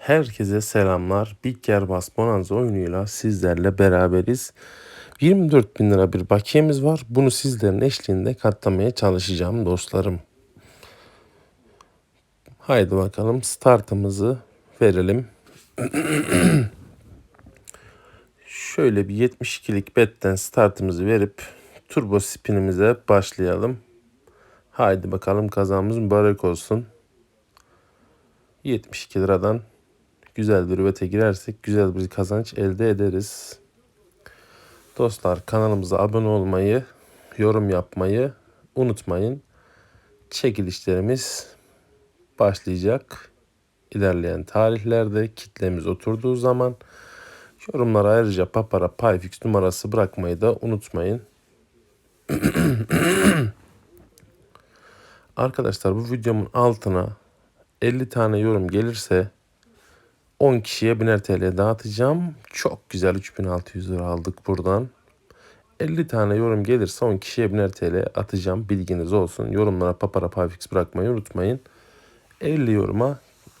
Herkese selamlar. Big Yer Bas Bonanza oyunuyla sizlerle beraberiz. 24 bin lira bir bakiyemiz var. Bunu sizlerin eşliğinde katlamaya çalışacağım dostlarım. Haydi bakalım startımızı verelim. Şöyle bir 72'lik betten startımızı verip turbo spinimize başlayalım. Haydi bakalım kazamız mübarek olsun. 72 liradan güzel bir üvete girersek güzel bir kazanç elde ederiz. Dostlar kanalımıza abone olmayı, yorum yapmayı unutmayın. Çekilişlerimiz başlayacak. İlerleyen tarihlerde kitlemiz oturduğu zaman yorumlara ayrıca papara payfix numarası bırakmayı da unutmayın. Arkadaşlar bu videomun altına 50 tane yorum gelirse 10 kişiye 1000 TL dağıtacağım. Çok güzel 3600 lira aldık buradan. 50 tane yorum gelirse 10 kişiye 1000 TL atacağım. Bilginiz olsun. Yorumlara papara payfix bırakmayı unutmayın. 50 yoruma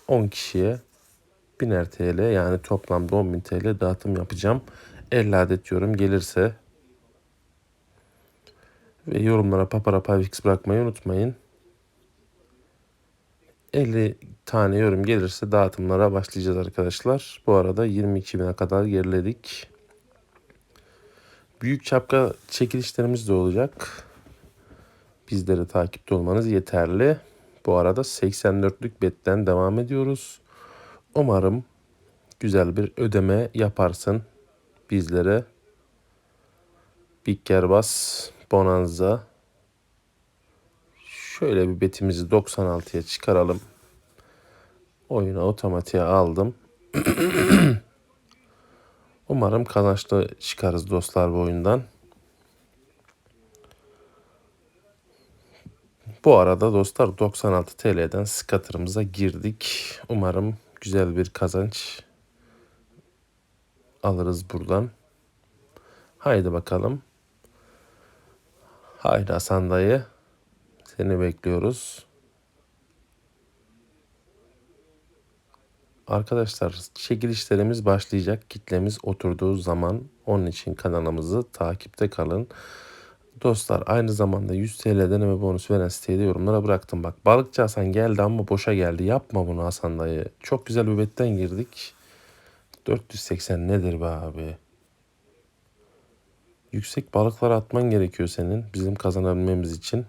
10 kişiye 1000 TL yani toplamda 10.000 TL dağıtım yapacağım. 50 adet yorum gelirse ve yorumlara papara payfix bırakmayı unutmayın. 50 tane yorum gelirse dağıtımlara başlayacağız arkadaşlar. Bu arada 22 bine kadar geriledik. Büyük çapka çekilişlerimiz de olacak. Bizleri takipte olmanız yeterli. Bu arada 84'lük betten devam ediyoruz. Umarım güzel bir ödeme yaparsın bizlere. Big Gerbas Bonanza Şöyle bir betimizi 96'ya çıkaralım. Oyunu otomatiğe aldım. Umarım kazançlı çıkarız dostlar bu oyundan. Bu arada dostlar 96 TL'den skatırımıza girdik. Umarım güzel bir kazanç alırız buradan. Haydi bakalım. Haydi Hasan dayı. Seni bekliyoruz. Arkadaşlar çekilişlerimiz başlayacak. Kitlemiz oturduğu zaman onun için kanalımızı takipte kalın. Dostlar aynı zamanda 100 TL deneme bonus veren siteyi de yorumlara bıraktım. Bak balıkçı Hasan geldi ama boşa geldi. Yapma bunu Hasan dayı. Çok güzel bir betten girdik. 480 nedir be abi? Yüksek balıklar atman gerekiyor senin bizim kazanabilmemiz için.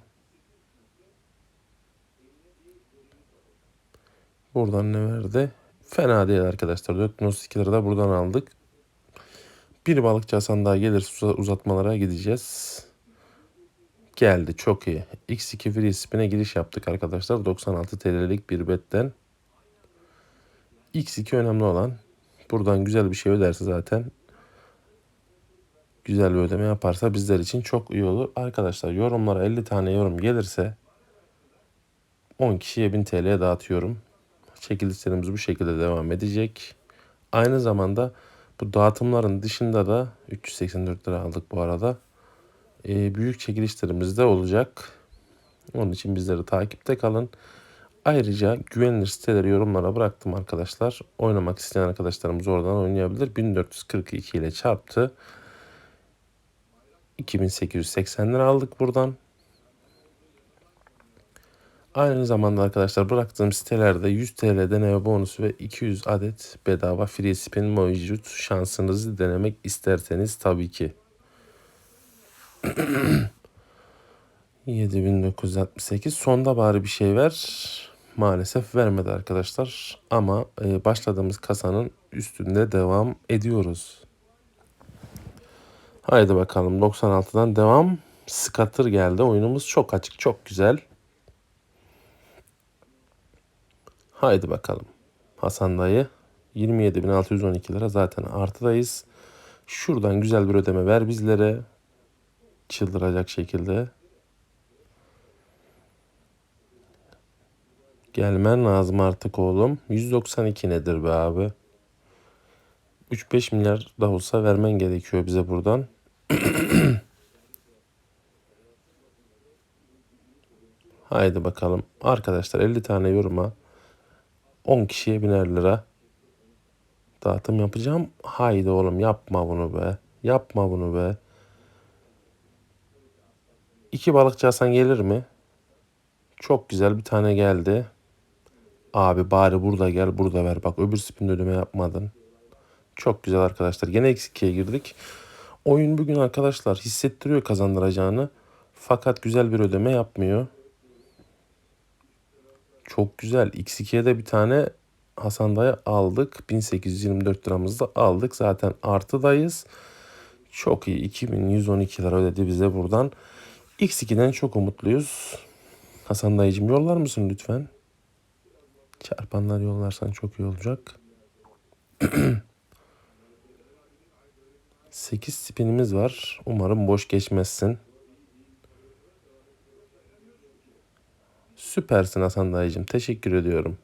Buradan ne verdi? Fena değil arkadaşlar. 432 lira da buradan aldık. Bir balıkçı Hasan daha gelirse uzatmalara gideceğiz. Geldi çok iyi. X2 free spin'e giriş yaptık arkadaşlar. 96 TL'lik bir betten. X2 önemli olan. Buradan güzel bir şey öderse zaten güzel bir ödeme yaparsa bizler için çok iyi olur. Arkadaşlar yorumlara 50 tane yorum gelirse 10 kişiye 1000 TL dağıtıyorum. Çekilişlerimiz bu şekilde devam edecek. Aynı zamanda bu dağıtımların dışında da 384 lira aldık bu arada. Ee, büyük çekilişlerimiz de olacak. Onun için bizleri takipte kalın. Ayrıca güvenilir siteleri yorumlara bıraktım arkadaşlar. Oynamak isteyen arkadaşlarımız oradan oynayabilir. 1442 ile çarptı. 2880 lira aldık buradan. Aynı zamanda arkadaşlar bıraktığım sitelerde 100 TL deneme bonusu ve 200 adet bedava free spin mevcut. Şansınızı denemek isterseniz tabii ki. 7968 sonda bari bir şey ver. Maalesef vermedi arkadaşlar. Ama e, başladığımız kasanın üstünde devam ediyoruz. Haydi bakalım 96'dan devam. Scatter geldi. Oyunumuz çok açık, çok güzel. Haydi bakalım. Hasan dayı 27.612 lira zaten artıdayız. Şuradan güzel bir ödeme ver bizlere. Çıldıracak şekilde. Gelmen lazım artık oğlum. 192 nedir be abi? 3-5 milyar da olsa vermen gerekiyor bize buradan. Haydi bakalım. Arkadaşlar 50 tane yoruma 10 kişiye biner lira Dağıtım yapacağım. Haydi oğlum yapma bunu be. Yapma bunu be. İki balıkçı Hasan gelir mi? Çok güzel bir tane geldi. Abi bari burada gel burada ver. Bak öbür spin ödeme yapmadın. Çok güzel arkadaşlar. Gene eksi ikiye girdik. Oyun bugün arkadaşlar hissettiriyor kazandıracağını. Fakat güzel bir ödeme yapmıyor. Çok güzel. X2'ye de bir tane Hasan dayı aldık. 1824 liramızı da aldık. Zaten artıdayız. Çok iyi. 2112 lira ödedi bize buradan. X2'den çok umutluyuz. Hasan dayıcım yollar mısın lütfen? Çarpanlar yollarsan çok iyi olacak. 8 spinimiz var. Umarım boş geçmezsin. Süpersin Hasan dayıcım. Teşekkür ediyorum.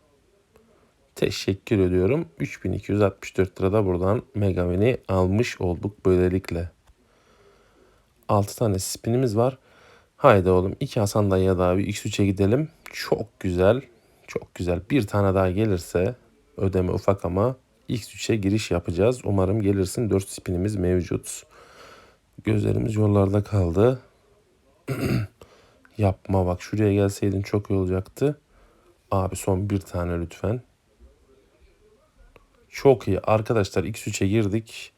Teşekkür ediyorum. 3264 lirada buradan Megamin'i almış olduk böylelikle. 6 tane spinimiz var. Haydi oğlum. 2 Hasan dayıya daha bir X3'e gidelim. Çok güzel. Çok güzel. Bir tane daha gelirse ödeme ufak ama X3'e giriş yapacağız. Umarım gelirsin. 4 spinimiz mevcut. Gözlerimiz yollarda kaldı. Yapma bak şuraya gelseydin çok iyi olacaktı. Abi son bir tane lütfen. Çok iyi. Arkadaşlar X3'e girdik.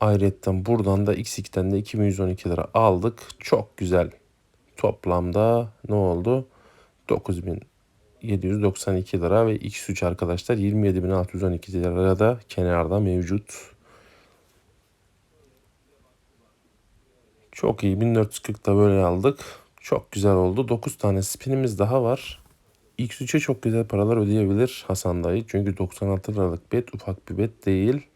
Ayrıca buradan da X2'den de 2112 lira aldık. Çok güzel. Toplamda ne oldu? 9792 lira ve X3 arkadaşlar 27612 lira da kenarda mevcut. Çok iyi. 1440 da böyle aldık. Çok güzel oldu. 9 tane spinimiz daha var. X3'e çok güzel paralar ödeyebilir Hasan dayı. Çünkü 96 liralık bet ufak bir bet değil.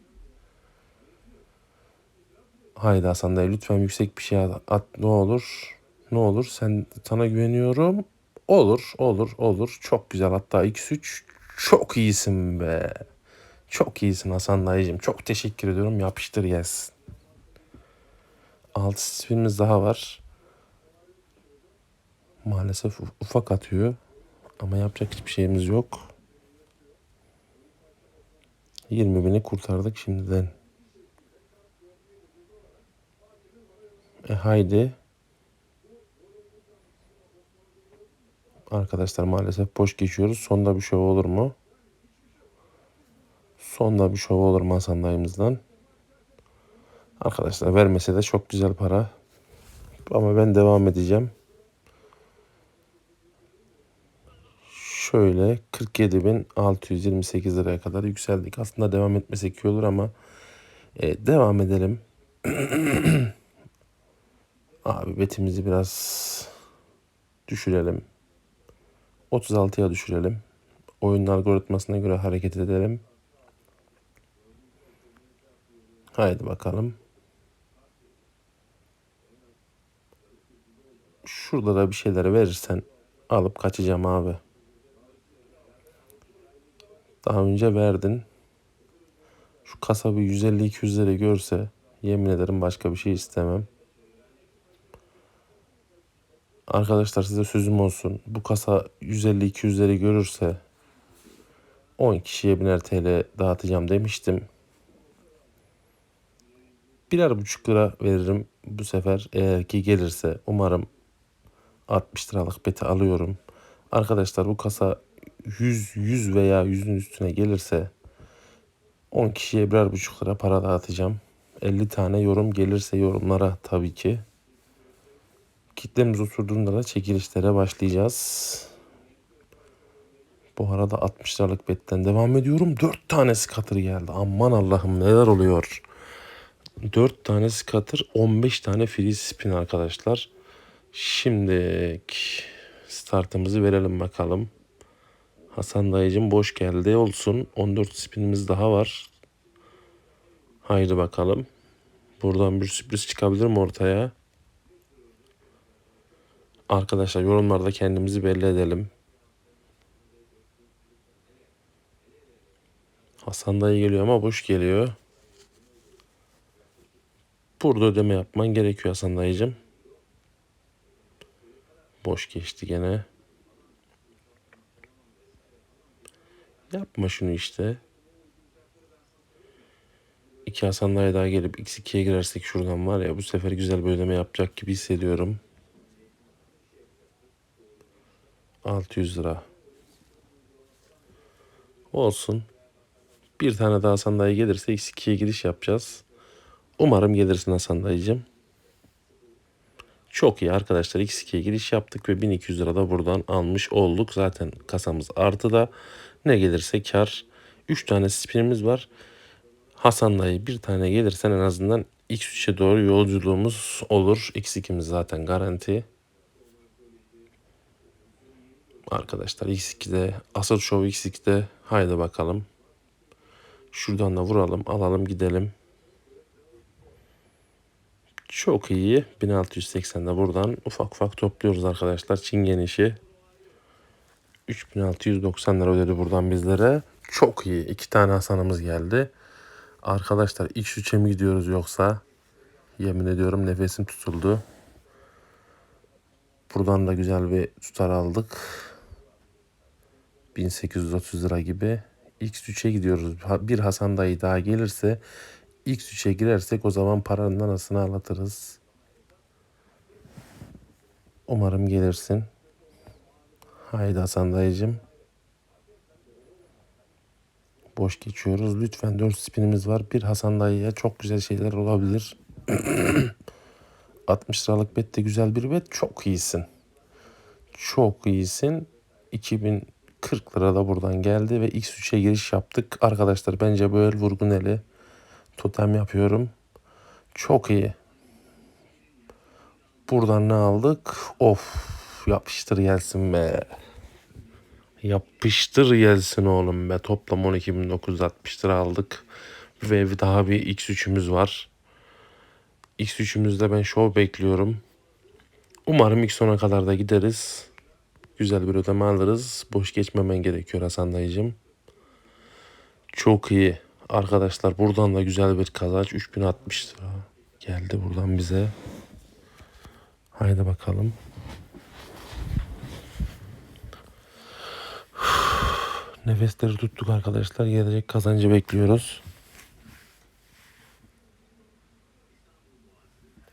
Haydi Hasan dayı lütfen yüksek bir şey at, ne olur. Ne olur sen sana güveniyorum. Olur olur olur. Çok güzel hatta X3 çok iyisin be. Çok iyisin Hasan dayıcım. Çok teşekkür ediyorum. Yapıştır yes. 6 spinimiz daha var. Maalesef ufak atıyor. Ama yapacak hiçbir şeyimiz yok. 20 bini kurtardık şimdiden. E haydi. Arkadaşlar maalesef boş geçiyoruz. Sonda bir şov olur mu? Sonda bir şov olur mu Hasan dayımızdan? Arkadaşlar vermese de çok güzel para. Ama ben devam edeceğim. Şöyle 47.628 liraya kadar yükseldik. Aslında devam etmesek iyi olur ama e, devam edelim. Abi betimizi biraz düşürelim. 36'ya düşürelim. Oyunun algoritmasına göre hareket edelim. Haydi bakalım. Şurada da bir şeyler verirsen alıp kaçacağım abi. Daha önce verdin. Şu kasabı 150-200 lira görse yemin ederim başka bir şey istemem. Arkadaşlar size sözüm olsun. Bu kasa 150-200 lira görürse 10 kişiye biner TL dağıtacağım demiştim. Birer buçuk lira veririm bu sefer eğer ki gelirse. Umarım 60 liralık beti alıyorum. Arkadaşlar bu kasa 100, 100 veya 100'ün üstüne gelirse 10 kişiye birer buçuk lira para dağıtacağım. 50 tane yorum gelirse yorumlara tabii ki. Kitlemiz oturduğunda da çekilişlere başlayacağız. Bu arada 60 liralık betten devam ediyorum. 4 tane skatır geldi. Aman Allah'ım neler oluyor. 4 tane skatır 15 tane free spin arkadaşlar. Şimdi startımızı verelim bakalım. Hasan dayıcım boş geldi olsun. 14 spinimiz daha var. Haydi bakalım. Buradan bir sürpriz çıkabilir mi ortaya? Arkadaşlar yorumlarda kendimizi belli edelim. Hasan dayı geliyor ama boş geliyor. Burada ödeme yapman gerekiyor Hasan dayıcım. Boş geçti gene. Yapma şunu işte. İki Hasan dayı daha gelip x2'ye girersek şuradan var ya bu sefer güzel bir ödeme yapacak gibi hissediyorum. 600 lira. Olsun. Bir tane daha Hasan dayı gelirse x2'ye giriş yapacağız. Umarım gelirsin Hasan. Çok iyi arkadaşlar X2'ye giriş yaptık ve 1200 lira da buradan almış olduk. Zaten kasamız artıda. Ne gelirse kar. 3 tane spinimiz var. Hasan dayı bir tane gelirsen en azından X3'e doğru yolculuğumuz olur. X2'miz zaten garanti. Arkadaşlar X2'de Asıl Show X2'de haydi bakalım. Şuradan da vuralım alalım gidelim. Çok iyi. 1680'de buradan ufak ufak topluyoruz arkadaşlar. Çingen işi. 3690 lira ödedi buradan bizlere. Çok iyi. İki tane Hasan'ımız geldi. Arkadaşlar X3'e mi gidiyoruz yoksa? Yemin ediyorum nefesim tutuldu. Buradan da güzel bir tutar aldık. 1830 lira gibi. X3'e gidiyoruz. Bir Hasan dayı daha gelirse X3'e girersek o zaman paranın anasını ağlatırız. Umarım gelirsin. Haydi Hasan dayıcım. Boş geçiyoruz. Lütfen 4 spinimiz var. Bir Hasan dayıya çok güzel şeyler olabilir. 60 liralık bet de güzel bir bet. Çok iyisin. Çok iyisin. 2040 lira da buradan geldi ve X3'e giriş yaptık. Arkadaşlar bence böyle vurgun eli. Totem yapıyorum. Çok iyi. Buradan ne aldık? Of yapıştır gelsin be. Yapıştır gelsin oğlum be. Toplam 12.960 lira aldık. Ve daha bir X3'ümüz var. X3'ümüzde ben show bekliyorum. Umarım ilk sona kadar da gideriz. Güzel bir ödeme alırız. Boş geçmemen gerekiyor Hasan dayıcım. Çok iyi. Arkadaşlar buradan da güzel bir kazanç. 3060 lira geldi buradan bize. Haydi bakalım. Nefesleri tuttuk arkadaşlar. Gelecek kazancı bekliyoruz.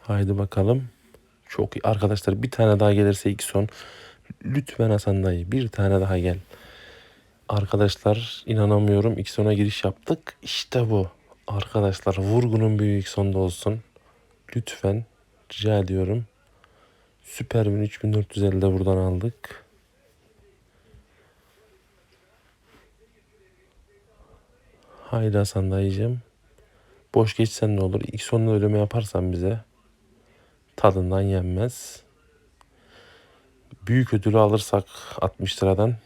Haydi bakalım. Çok iyi. Arkadaşlar bir tane daha gelirse ilk son. Lütfen Hasan dayı bir tane daha gel. Arkadaşlar inanamıyorum. Sona giriş yaptık. İşte bu. Arkadaşlar vurgunun büyüğü ilk sonda olsun. Lütfen rica ediyorum. Süper bin 3450 de buradan aldık. Haydi Hasan dayıcım. Boş geçsen ne olur? İlk sonunda ödeme yaparsan bize tadından yenmez. Büyük ödülü alırsak 60 liradan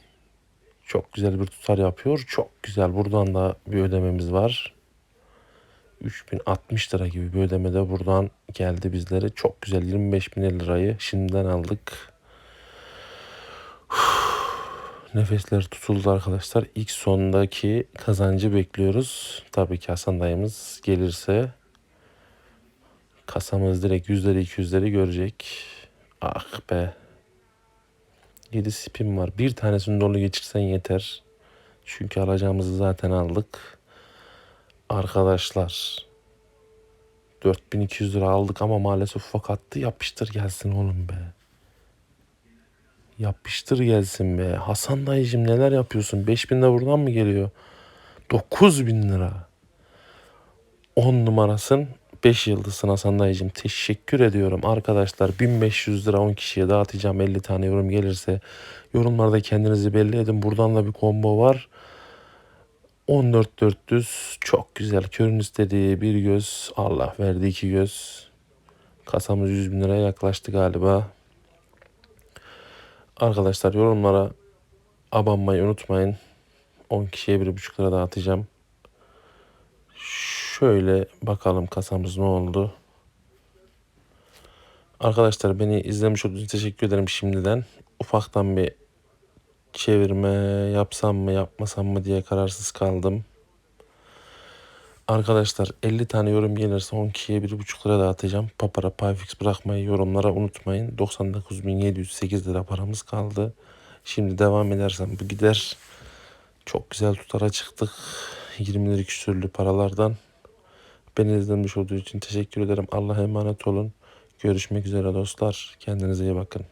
çok güzel bir tutar yapıyor. Çok güzel. Buradan da bir ödememiz var. 3060 lira gibi bir ödeme de buradan geldi bizlere. Çok güzel 25 bin lirayı şimdiden aldık. Nefesler tutuldu arkadaşlar. İlk sondaki kazancı bekliyoruz. Tabii ki Hasan dayımız gelirse kasamız direkt yüzleri 200'leri görecek. Ah be. 7 spin var. Bir tanesini dolu geçirsen yeter. Çünkü alacağımızı zaten aldık. Arkadaşlar 4200 lira aldık ama maalesef ufak attı. Yapıştır gelsin oğlum be. Yapıştır gelsin be. Hasan dayıcım neler yapıyorsun? 5000 de buradan mı geliyor? 9000 lira. 10 numarasın. 5 yıldızsın Hasan. Teşekkür ediyorum. Arkadaşlar 1500 lira 10 kişiye dağıtacağım. 50 tane yorum gelirse yorumlarda kendinizi belli edin. Buradan da bir combo var. 14400 çok güzel. Körün istediği bir göz. Allah verdi iki göz. Kasamız 100 bin liraya yaklaştı galiba. Arkadaşlar yorumlara abanmayı unutmayın. 10 kişiye 1,5 lira dağıtacağım. Şöyle bakalım kasamız ne oldu. Arkadaşlar beni izlemiş olduğunuz için teşekkür ederim şimdiden. Ufaktan bir çevirme yapsam mı yapmasam mı diye kararsız kaldım. Arkadaşlar 50 tane yorum gelirse 10 kişiye 1,5 lira dağıtacağım. Papara Payfix bırakmayı yorumlara unutmayın. 99.708 lira paramız kaldı. Şimdi devam edersem bu gider. Çok güzel tutara çıktık. 20 lira küsürlü paralardan. Beni izlemiş olduğu için teşekkür ederim. Allah'a emanet olun. Görüşmek üzere dostlar. Kendinize iyi bakın.